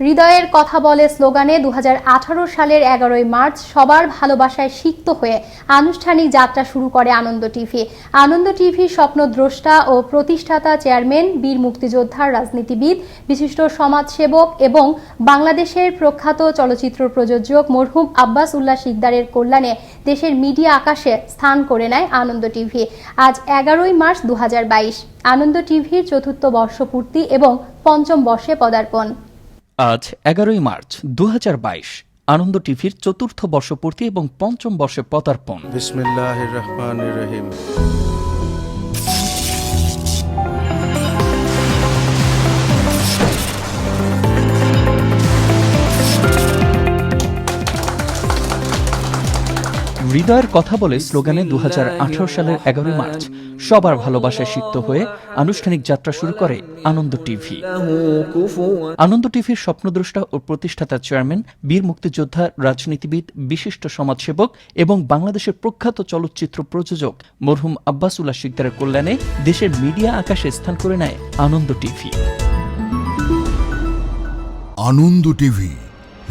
হৃদয়ের কথা বলে স্লোগানে দু হাজার আঠারো সালের এগারোই মার্চ সবার ভালোবাসায় সিক্ত হয়ে আনুষ্ঠানিক যাত্রা শুরু করে আনন্দ টিভি। আনন্দ টিভি স্বপ্নদ্রষ্টা ও প্রতিষ্ঠাতা চেয়ারম্যান, বীর মুক্তিযোদ্ধার রাজনীতিবিদ, বিশিষ্ট সমাজসেবক এবং বাংলাদেশের প্রখ্যাত চলচ্চিত্র প্রযোজক মরহুম আব্বাস উল্লাহ শিকদারের কল্যাণে দেশের মিডিয়া আকাশে স্থান করে নেয় আনন্দ টিভি। আজ এগারোই মার্চ দু হাজার বাইশ। আনন্দ টিভির চতুর্থ বর্ষপূর্তি এবং পঞ্চম বর্ষে পদার্পণ। আজ এগারোই মার্চ দু হাজার বাইশ, আনন্দ টিভির চতুর্থ বর্ষপূর্তি এবং পঞ্চম বর্ষে পদার্পণ। বিসমিল্লাহ রহমান রহিম। হৃদয়ের কথা বলে স্লোগানে দু হাজার আঠারো সালের এগারোই মার্চ সবার ভালোবাসায় সিক্ত হয়ে আনুষ্ঠানিক যাত্রা শুরু করে আনন্দ টিভি। আনন্দ টিভির স্বপ্নদ্রষ্টা ও প্রতিষ্ঠাতা চেয়ারম্যান, বীর মুক্তিযোদ্ধা, রাজনীতিবিদ, বিশিষ্ট সমাজসেবক এবং বাংলাদেশের প্রখ্যাত চলচ্চিত্র প্রযোজক মরহুম আব্বাসুল্লাহ শিকদারের কল্যাণে দেশের মিডিয়া আকাশে স্থান করে নেয় আনন্দ টিভি। আনন্দ টিভি।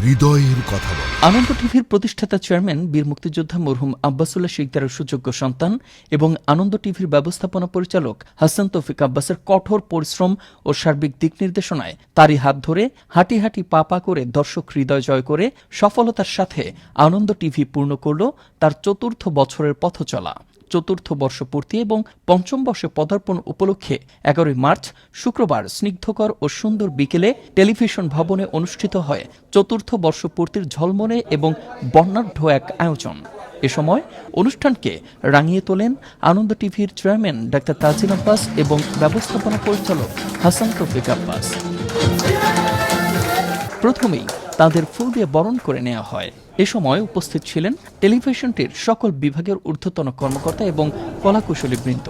হৃদয়ের কথা বলে। আনন্দ টিভির প্রতিষ্ঠাতা চেয়ারম্যান, বীর মুক্তিযোদ্ধা মরহুম আব্বাসুল্লাহ শিকদারের সুযোগ্য সন্তান এবং আনন্দ টিভির ব্যবস্থাপনা পরিচালক হাসান তৌফিক আব্বাসের কঠোর পরিশ্রম ও সার্বিক দিক নির্দেশনায় তারই হাত ধরে হাঁটি হাঁটি পা পা করে দর্শক হৃদয় জয় করে সফলতার সাথে আনন্দ টিভি পূর্ণ করল তার চতুর্থ বছরের পথ চলা চতুর্থ বর্ষপূর্তি এবং পঞ্চম বর্ষে পদার্পণ উপলক্ষে এগারোই মার্চ শুক্রবার স্নিগ্ধকর ও সুন্দর বিকেলে টেলিভিশন ভবনে অনুষ্ঠিত হয় চতুর্থ বর্ষপূর্তির ঝলমনে এবং বর্ণাঢ্য এক আয়োজন। এ সময় অনুষ্ঠানকে রাঙিয়ে তোলেন আনন্দ টিভির চেয়ারম্যান ডাক্তার তাজিন আব্বাস এবং ব্যবস্থাপনা পরিচালক হাসান তৌফিক আব্বাস। প্রথমেই তাদের ফুল দিয়ে বরণ করে নেওয়া হয়। এ সময় উপস্থিত ছিলেন টেলিভিশনটির সকল বিভাগের ঊর্ধ্বতন কর্মকর্তা এবং কলাকুশলী বৃন্দ।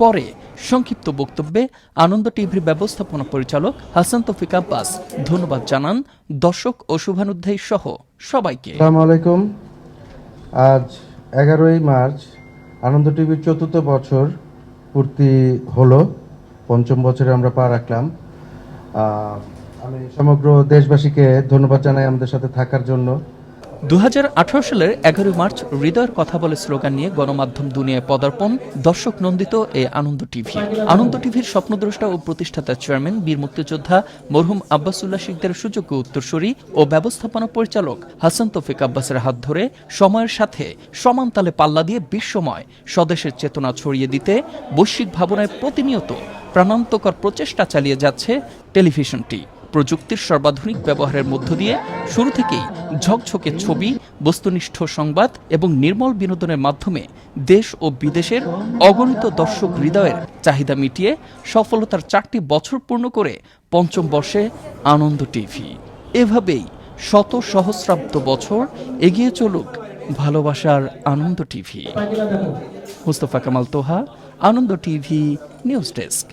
পরে সংক্ষিপ্ত বক্তব্যে আনন্দ টিভির ব্যবস্থাপনা পরিচালক হাসান তৌফিক আব্বাস ধন্যবাদ জানান দর্শক ও শুভানুধ্যায়ী সহ সবাইকে। আলাইকুম। আজ এগারোই মার্চ, আনন্দ টিভির চতুর্থ বছর পূর্তি হলো। পঞ্চম বছরে আমরা পা রাখলাম। সমগ্র দেশবাসীকে ধন্যবাদ জানাই আমাদের সাথে থাকার জন্য। দু হাজার আঠারো সালের এগারোই মার্চ হৃদয়ের কথা বলে স্লোগান নিয়ে গণমাধ্যম দুনিয়ায় পদার্পণ, দর্শক নন্দিত এ আনন্দ টিভি। আনন্দ টিভির স্বপ্নদ্রষ্টা ও প্রতিষ্ঠাতা চেয়ারম্যান, বীর মুক্তিযোদ্ধা মরহুম আব্বাসুল্লাহ শিকদারের সুযোগ্য উত্তরসূরি ও ব্যবস্থাপনা পরিচালক হাসান তৌফিক আব্বাসের হাত ধরে সময়ের সাথে সমান তালে পাল্লা দিয়ে বিশ্বময় স্বদেশের চেতনা ছড়িয়ে দিতে বৈশ্বিক ভাবনায় প্রতিনিয়ত প্রাণান্তকর প্রচেষ্টা চালিয়ে যাচ্ছে টেলিভিশনটি। প্রযুক্তির সর্বাধুনিক ব্যবহারের মধ্য দিয়ে শুরু থেকেই ঝকঝকে ছবি, বস্তুনিষ্ঠ সংবাদ এবং নির্মল বিনোদনের মাধ্যমে দেশ ও বিদেশের অগণিত দর্শক হৃদয়ের চাহিদা মিটিয়ে সফলতার চারটি বছর পূর্ণ করে পঞ্চম বর্ষে আনন্দ টিভি। এভাবেই শত সহস্রাব্দ বছর এগিয়ে চলুক ভালোবাসার Ananda TV. Mustafa Kamal Toha, Ananda TV, news desk.